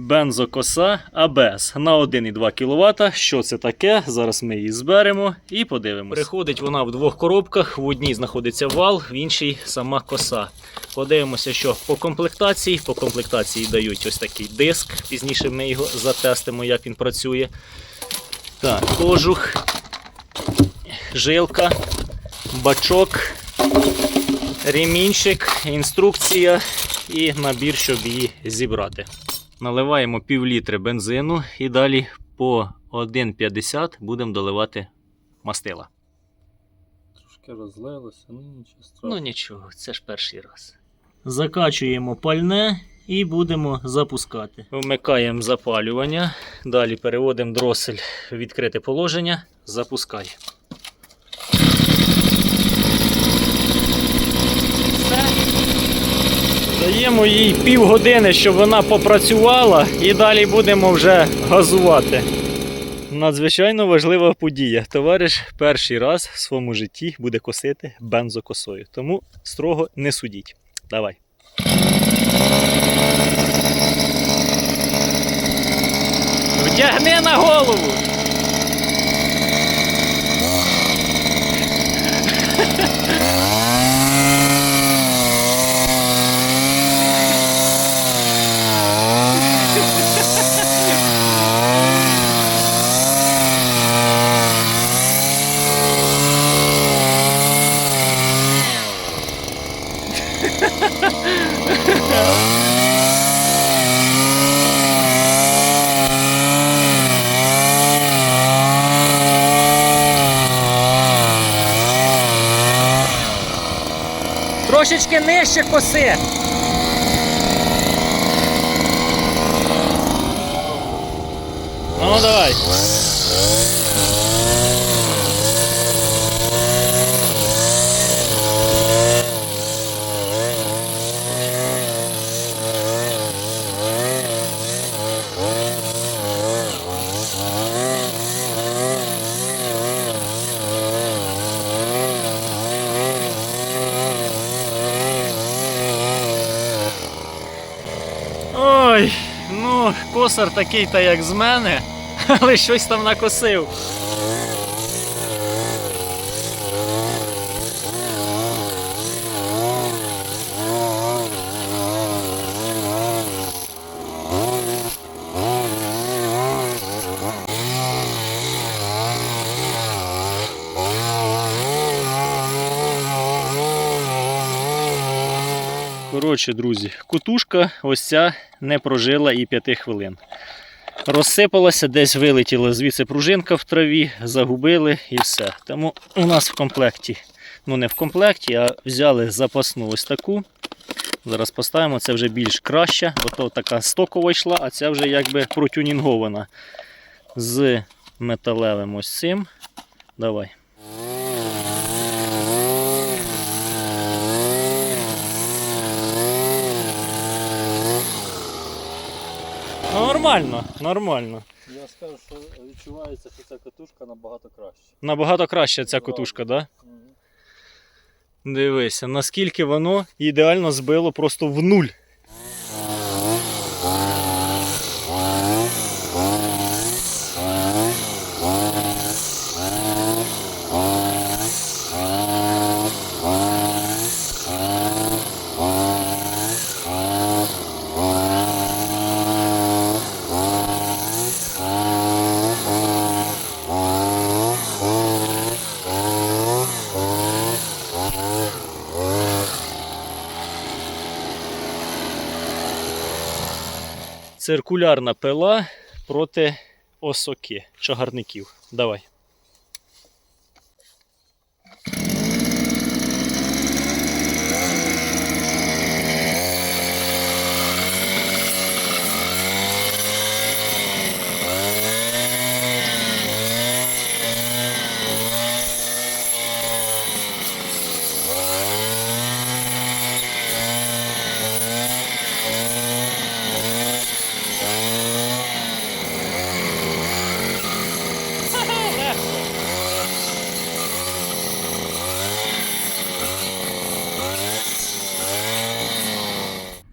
бензокоса АБС на 1,2 кВт. Що це таке? Зараз ми її зберемо і подивимося. Приходить вона в двох коробках. В одній знаходиться вал, в іншій сама коса. Подивимося, що по комплектації. По комплектації дають ось такий диск. Пізніше ми його затестимо, як він працює. Так, кожух, жилка, бачок, ремінчик, інструкція і набір, щоб її зібрати. Наливаємо пів літри бензину і далі по 1,50 будемо доливати мастила. Трошки розлилося, ну нічого страшного. Ну нічого, це ж перший раз. Закачуємо пальне і будемо запускати. Вмикаємо запалювання. Далі переводимо дросель в відкрите положення. Запускай. Даємо їй півгодини, щоб вона попрацювала, і далі будемо вже газувати. Надзвичайно важлива подія. Товариш перший раз в своєму житті буде косити бензокосою. Тому строго не судіть. Давай. Вдягни на голову. Трошечки нижче коси. Ну давай. Ой, ну, косар такий та як з мене, але щось там накосив. Коротше, друзі, кутушка ось ця не прожила і 5 хвилин. Розсипалася, десь вилетіла звідси пружинка в траві, загубили і все. Тому у нас в комплекті, ну не в комплекті, а взяли запасну ось таку. Зараз поставимо, це вже більш краща, бо то така стокова йшла, а ця вже якби протюнінгована з металевим ось цим. Давай. Ну, Нормально, нормально. Я скажу, що відчувається, що ця катушка набагато краще. Набагато краще ця катушка, так? Да? Дивися, наскільки воно ідеально збило просто в нуль. Циркулярна пила проти осоки, чагарників. Давай.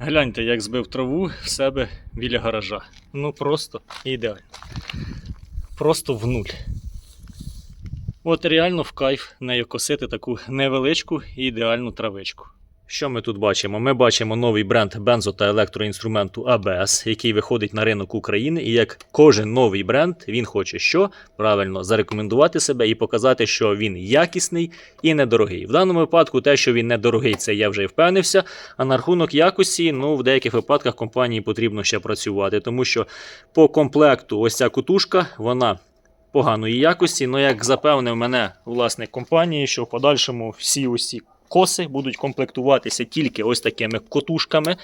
Гляньте, як збив траву в себе біля гаража. Ну просто ідеально. Просто в нуль. От реально в кайф нею косити таку невеличку і ідеальну травичку. Що ми тут бачимо? Ми бачимо новий бренд бензо та електроінструменту ABS, який виходить на ринок України. І як кожен новий бренд, він хоче що правильно зарекомендувати себе і показати, що він якісний і недорогий. В даному випадку, те, що він недорогий, це я вже впевнився. А на рахунок якості, ну в деяких випадках компанії потрібно ще працювати, тому що по комплекту ось ця кутушка, вона. Поганої якості, але як запевнив мене власник компанії, що в подальшому всі усі коси будуть комплектуватися тільки ось такими котушками.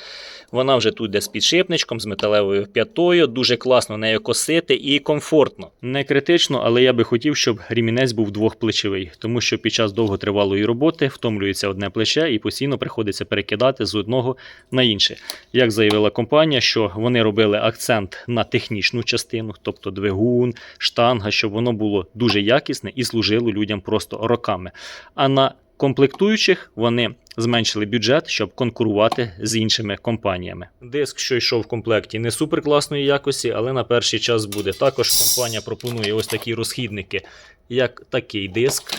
Вона вже тут де з підшипничком, з металевою п'ятою. Дуже класно нею косити і комфортно. Не критично, але я би хотів, щоб рімінець був двохплечовий, тому що під час довготривалої роботи втомлюється одне плече і постійно приходиться перекидати з одного на інше. Як заявила компанія, що вони робили акцент на технічну частину, тобто двигун, штанга, щоб воно було дуже якісне і служило людям просто роками. А на комплектуючих вони зменшили бюджет, щоб конкурувати з іншими компаніями. Диск, що йшов в комплекті, не супер класної якості, але на перший час буде. Також компанія пропонує ось такі розхідники, як такий диск.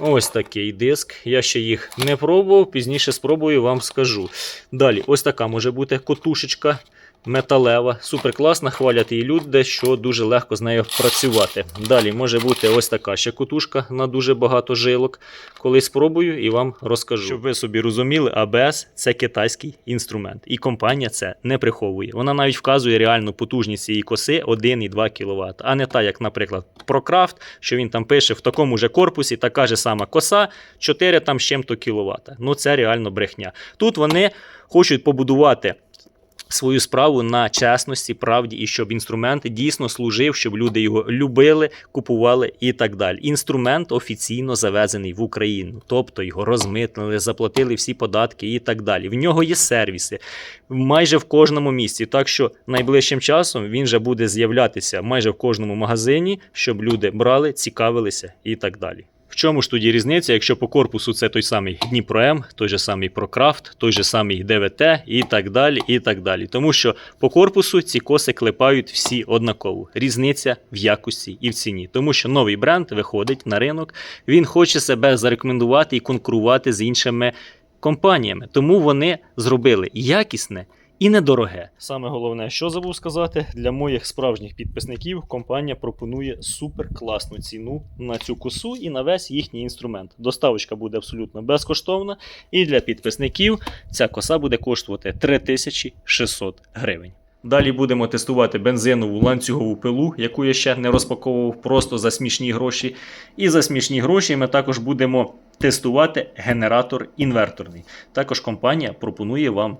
Ось такий диск. Я ще їх не пробував, пізніше спробую вам скажу. Далі, ось така може бути котушечка металева, супер класна, хвалять її люди, що дуже легко з нею працювати. Далі може бути ось така ще котушка на дуже багато жилок. Колись спробую і вам розкажу. Щоб ви собі розуміли, ABS – це китайський інструмент, і компанія це не приховує. Вона навіть вказує реальну потужність цієї коси 1,2 кВт, а не та, як, наприклад, ProCraft, що він там пише в такому же корпусі, така ж сама коса, 4 там з чим-то кВт. Ну це реально брехня. Тут вони хочуть побудувати свою справу на чесності, правді, і щоб інструмент дійсно служив, щоб люди його любили, купували і так далі. Інструмент офіційно завезений в Україну, тобто його розмитнили, заплатили всі податки і так далі. В нього є сервіси майже в кожному місці. Так що найближчим часом він вже буде з'являтися майже в кожному магазині, щоб люди брали, цікавилися і так далі. В чому ж тоді різниця, якщо по корпусу це той самий Дніпро М, той же самий Прокрафт, той же самий ДВТ і так далі. і так далі. Тому що по корпусу ці коси клепають всі однаково. Різниця в якості і в ціні. Тому що новий бренд виходить на ринок, він хоче себе зарекомендувати і конкурувати з іншими компаніями. Тому вони зробили якісне і недороге. Саме головне, що забув сказати, для моїх справжніх підписників компанія пропонує супер класну ціну на цю косу і на весь їхній інструмент. Доставочка буде абсолютно безкоштовна, і для підписників ця коса буде коштувати 3600 гривень. Далі будемо тестувати бензинову ланцюгову пилу, яку я ще не розпаковував просто за смішні гроші. І за смішні гроші ми також будемо тестувати генератор інверторний. Також компанія пропонує вам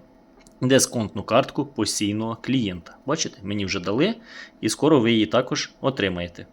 дисконтну картку постійного клієнта. Бачите, мені вже дали, і скоро ви її також отримаєте.